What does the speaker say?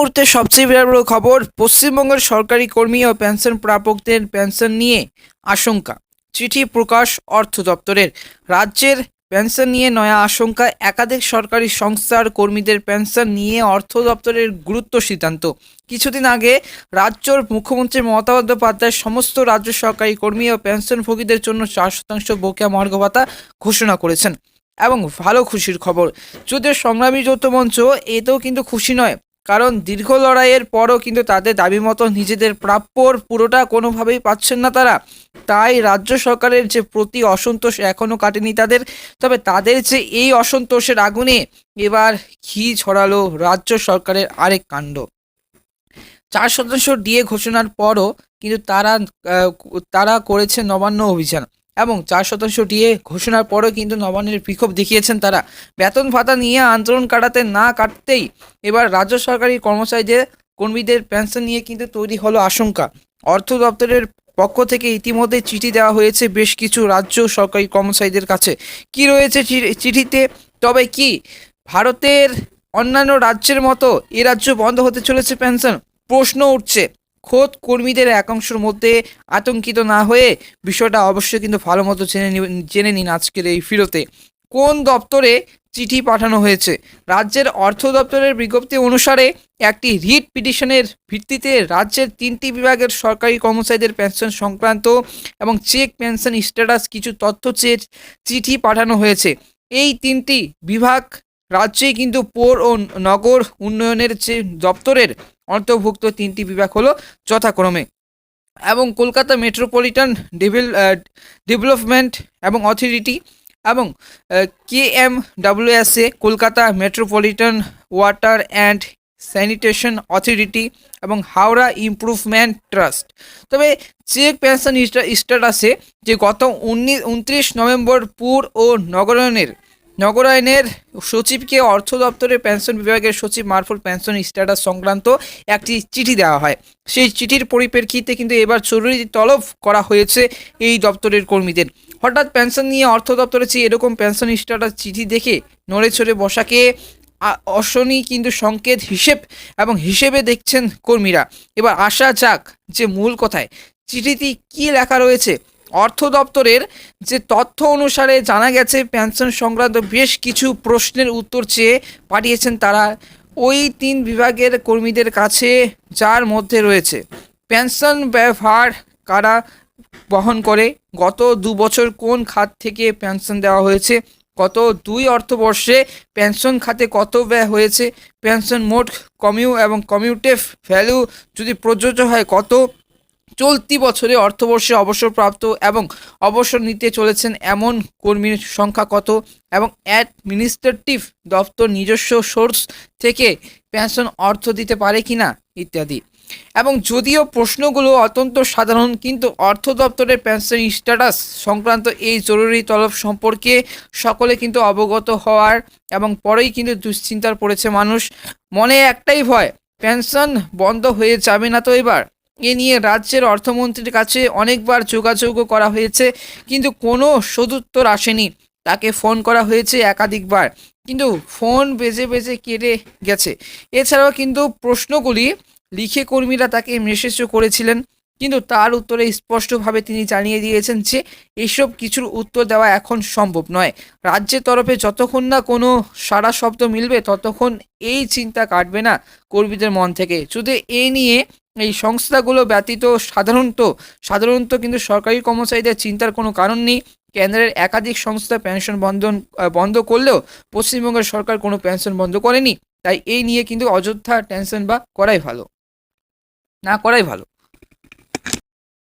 মুহূর্তে সবচেয়ে বড় খবর, পশ্চিমবঙ্গের সরকারি কর্মী ও পেনশন প্রাপকদের পেনশন নিয়ে আশঙ্কা। চিঠি প্রকাশ অর্থ দপ্তরের। রাজ্যের পেনশন নিয়ে নয়া আশঙ্কা, একাধিক সরকারি সংস্থার কর্মীদের পেনশন নিয়ে অর্থ দপ্তরের গুরুত্ব সিদ্ধান্ত। কিছুদিন আগে রাজ্যর মুখ্যমন্ত্রী মমতা বন্দ্যোপাধ্যায় সমস্ত রাজ্য সরকারি কর্মী ও পেনশনভোগীদের জন্য চার শতাংশ বকেয়া মর্গ ভাতা ঘোষণা করেছেন। এবং ভালো খুশির খবর। যদিও সংগ্রামী যৌথ মঞ্চ এতেও কিন্তু খুশি নয়। কারণ দীর্ঘ লড়াইয়ের পরও কিন্তু তাদের দাবি মতো নিজেদের প্রাপ্যর পুরোটা কোনোভাবেই পাচ্ছেন না তারা। তাই রাজ্য সরকারের যে প্রতি অসন্তোষ এখনও কাটেনি তাদের, তবে তাদের যে এই অসন্তোষের আগুনে এবার ঘি ছড়ালো রাজ্য সরকারের আরেক কাণ্ড। চার শতাংশ ডিএ ঘোষণার পরও কিন্তু তারা তারা করেছে নবান্ন অভিযান। এবং চার শতাংশ ডিএ ঘোষণার পরও কিন্তু নবান্নের বিক্ষোভ দেখিয়েছেন তারা। বেতন ভাতা নিয়ে আন্দোলন কাটাতে না কাটতেই এবার রাজ্য সরকারি কর্মচারীদের, কর্মীদের পেনশন নিয়ে কিন্তু তৈরি হলো আশঙ্কা। অর্থ দপ্তরের পক্ষ থেকে ইতিমধ্যে চিঠি দেওয়া হয়েছে বেশ কিছু রাজ্য সরকারি কর্মচারীদের কাছে। কি রয়েছে চিঠিতে? তবে কি ভারতের অন্যান্য রাজ্যের মতো এ রাজ্য বন্ধ হতে চলেছে পেনশন? প্রশ্ন উঠছে। খোদ কর্মীদের একাংশের মধ্যে আতঙ্কিত না হয়ে বিষয়টা অবশ্যই কিন্তু ভালো মতো জেনে জেনে নিন আজকের এই ফিরতে। কোন দপ্তরে চিঠি পাঠানো হয়েছে? রাজ্যের অর্থ দপ্তরের বিজ্ঞপ্তি অনুসারে একটি রিট পিটিশনের ভিত্তিতে রাজ্যের তিনটি বিভাগের সরকারি কর্মচারীদের পেনশন সংক্রান্ত এবং চেক পেনশন স্ট্যাটাস কিছু তথ্য চেয়ে চিঠি পাঠানো হয়েছে। এই তিনটি বিভাগ রাজ্যে কিন্তু পৌর ও নগর উন্নয়নের যে দপ্তরের অন্তর্ভুক্ত তিনটি বিভাগ হলো যথাক্রমে এবং কলকাতা মেট্রোপলিটন ডেভেল ডেভেলপমেন্ট এবং অথরিটি এবং K M WSA Kolkata metropolitan water and sanitation authority এবং হাওড়া ইমপ্রুভমেন্ট ট্রাস্ট। তবে চেক পেনশন স্ট্যাটাসে যে গত উনিশ, উনত্রিশ নভেম্বর পুর ও নগরায়নের নগরায়নের সচিবকে অর্থ দপ্তরের পেনশন বিভাগের সচিব মারফত পেনশন স্ট্যাটাস সংক্রান্ত একটি চিঠি দেওয়া হয়। সেই চিঠির পরিপ্রেক্ষিতে কিন্তু এবার জরুরি তলব করা হয়েছে এই দপ্তরের কর্মীদের। হঠাৎ পেনশন নিয়ে অর্থ দপ্তরে চেয়ে এরকম পেনশন স্ট্যাটাস চিঠি দেখে নড়ে চড়ে বসাকে অশনি কিন্তু সংকেত হিসেব এবং হিসেবে দেখছেন কর্মীরা। এবার আশা যাক যে মূল কথায় চিঠিতে কি লেখা রয়েছে অর্থ দপ্তরের যে তথ্য অনুসারে জানা গেছে, পেনশন সংক্রান্ত বেশ কিছু প্রশ্নের উত্তর চেয়ে পাঠিয়েছেন তারা। ওই তিন বিভাগের কর্মীদের কাছে যার মধ্যে রয়েছে, পেনশন ব্যবহার কারা বহন করে, গত দু বছর কোন খাত থেকে পেনশন দেওয়া হয়েছে, গত দুই অর্থবর্ষে পেনশন খাতে কত ব্যয় হয়েছে, পেনশন মোট কমিউ এবং কমিউটেভ ভ্যালু যদি প্রযোজ্য হয় কত চলতি বছরে অর্থবর্ষে অবসরপ্রাপ্ত এবং অবসর নিতে চলেছেন এমন কর্মীর সংখ্যা কত? এবং অ্যাডমিনিস্ট্রেটিভ দপ্তর নিজস্ব সোর্স থেকে পেনশন অর্থ দিতে পারে কিনা? ইত্যাদি। এবং যদিও প্রশ্নগুলো অত্যন্ত সাধারণ, কিন্তু অর্থ দপ্তরের পেনশন স্ট্যাটাস সংক্রান্ত এই জরুরি তলব সম্পর্কে সকলে কিন্তু অবগত হওয়ার এবং পরেই কিন্তু দুশ্চিন্তার পড়েছে মানুষ। মনে একটাই ভয়, পেনশন বন্ধ হয়ে যাবে না তো এবার? এ নিয়ে রাজ্যের অর্থমন্ত্রীর কাছে অনেকবার যোগাযোগও করা হয়েছে, কিন্তু কোনো সদুত্তর আসেনি। তাকে ফোন করা হয়েছে একাধিকবার, কিন্তু ফোন বেজে বেজে কেটে গেছে। এছাড়াও কিন্তু প্রশ্নগুলি লিখে কর্মীরা তাকে মেসেজও করেছিলেন, কিন্তু তার উত্তরে স্পষ্টভাবে তিনি জানিয়ে দিয়েছেন যে এসব কিছুর উত্তর দেওয়া এখন সম্ভব নয়। রাজ্যের তরফে যতক্ষণ না কোনো সারা শব্দ মিলবে, ততক্ষণ এই চিন্তা কাটবে না কর্মীদের মন থেকে। শুধু এই নিয়ে এই সংস্থাগুলো ব্যতীত সাধারণত সাধারণত কিন্তু সরকারি কর্মচারীদের চিন্তার কোনো কারণ নেই। কেন্দ্রের একাধিক সংস্থা পেনশন বন্ধন বন্ধ করলেও পশ্চিমবঙ্গের সরকার কোনো পেনশন বন্ধ করেনি। তাই এই নিয়ে কিন্তু অযোধ্যা টেনশন বা করাই ভালো। না করাই ভালো।